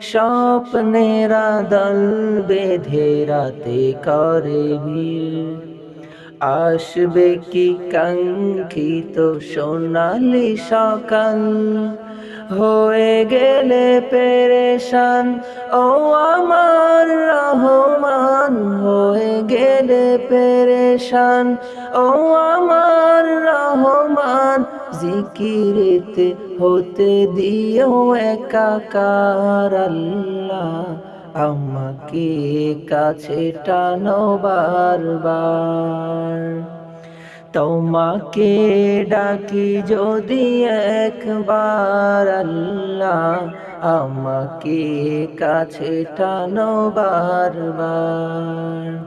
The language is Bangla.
স্বপ্নেরা দল বেঁধে রাতে করে আসবে কি কাঙ্ক্ষিত সোনালি সকাল? হয়ে গেলে পেরেশান, ও আমার পেরেশান ও আমার রহমান, জিকিরেতে হতে দিও একাকার আল্লাহ। আমাকে কাছে টানো বারবার। তোমাকে ডাকি যদি একবার আল্লাহ। আমাকে কাছে টানো বারবার।